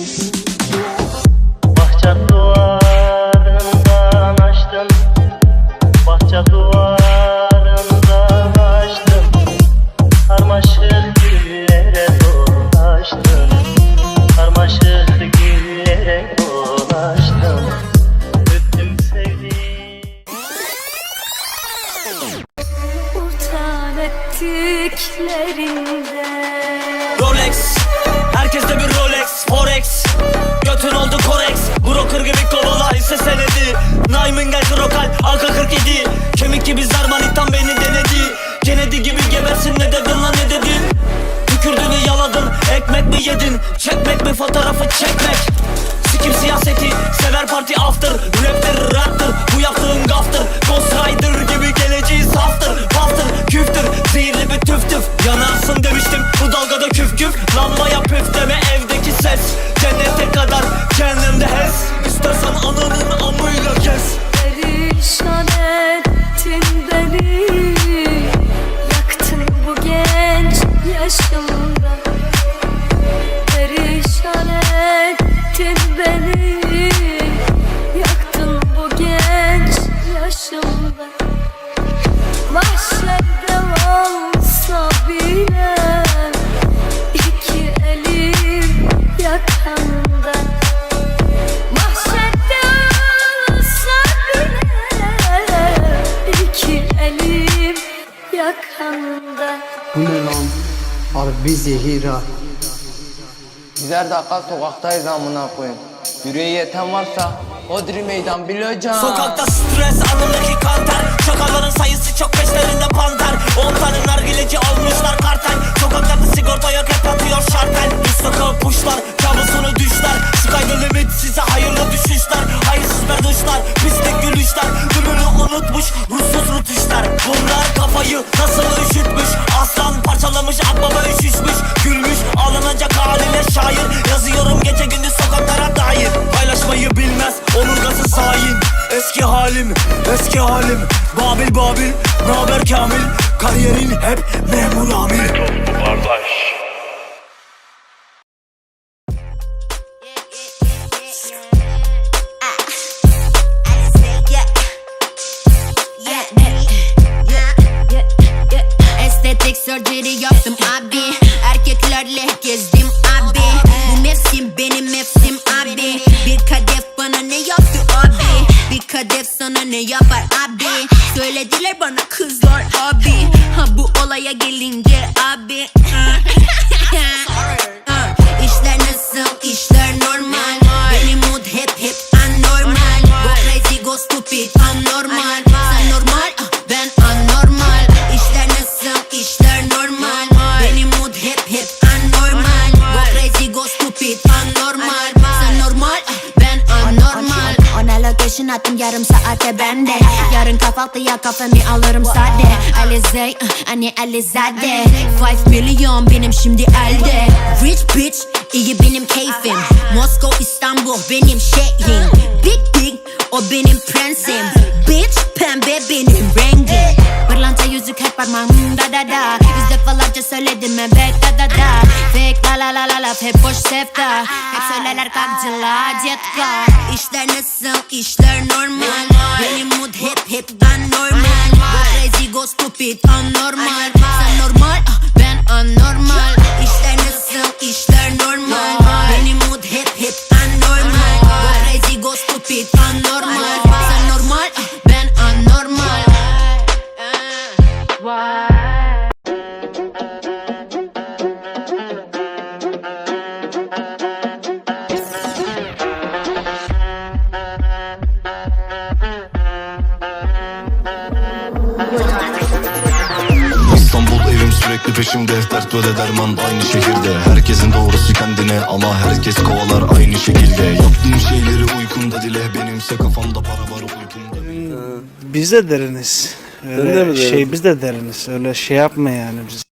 Bahçe duvarından açtım Bahçe duvarından açtım Karmaşık güllere dolaştım. Karmaşık güllere dolaştım. Öptüm sevdim Utan ettiklerinden Rolex. Herkeste bir Parti after Raptir raptir Bu yaptığın gaftır. Ghost Rider gibi geleceği saftır Paftır küftür. Zehirli bir tüf tüf Yanarsın demiştim. Bu dalgada küf küf Lambaya püf deme evdeki ses. Cennete kadar kendimde hes. İstersen ananın amıyla kes. Perişan ettin beni. Yaktın bu genç yaşımda. Perişan ettin beni yaşımda Mahşerde olsa bile iki elim yakanda Mahşerde olsa bile iki elim yakanda Bu ne lan? Harbi zehir ha. Birer dakika sokaktayız amına koyayım. Yüreği yeten varsa Odri meydan bileceğim. Sokakta stres alnındaki kanter Çakalların sayısı Eski halim eski halim. Babil babil naber kamil? Kariyerin hep memur amil. Estetik sana ne yapar abi? Söylediler bana kızlar abi. Ha bu olaya gelince abi. İşler nasıl? İşler normal. Benim mood hep hep anormal. Go crazy go stupid anormal. Sen normal ah, ben anormal. İşler nasıl? İşler normal. Benim mood hep hep anormal. Go crazy go stupid anormal Location attım yarım saate bende Yarın kahvaltıya kafemi alırım sade. Alize, ah, anne Alizade. 5 milyon benim şimdi elde. Rich bitch, iyi benim keyfim. Moskova, İstanbul benim şehrim. Big big, o benim prensim. Bitch, pembe benim rengim. Pırlanta yüzük hep parmağımda da da. Yüz defalarca söyledim evet la la la la la hep boş sevda. Hep söylerler kalkcılar cetka İşler nasıl? İşler normal. Benim mood hep hep anormal Go crazy go stupid anormal. Sen normal ah, ben anormal sürekli peşimde Dert ve de derman aynı şehirde Herkesin doğrusu kendine ama herkes kovalar aynı şekilde Yaptığım şeyleri uykumda dile Benimse kafamda para var uykumda Biz de deriniz. Öyle de mi şey biz de deriniz. Öyle şey yapma yani biz.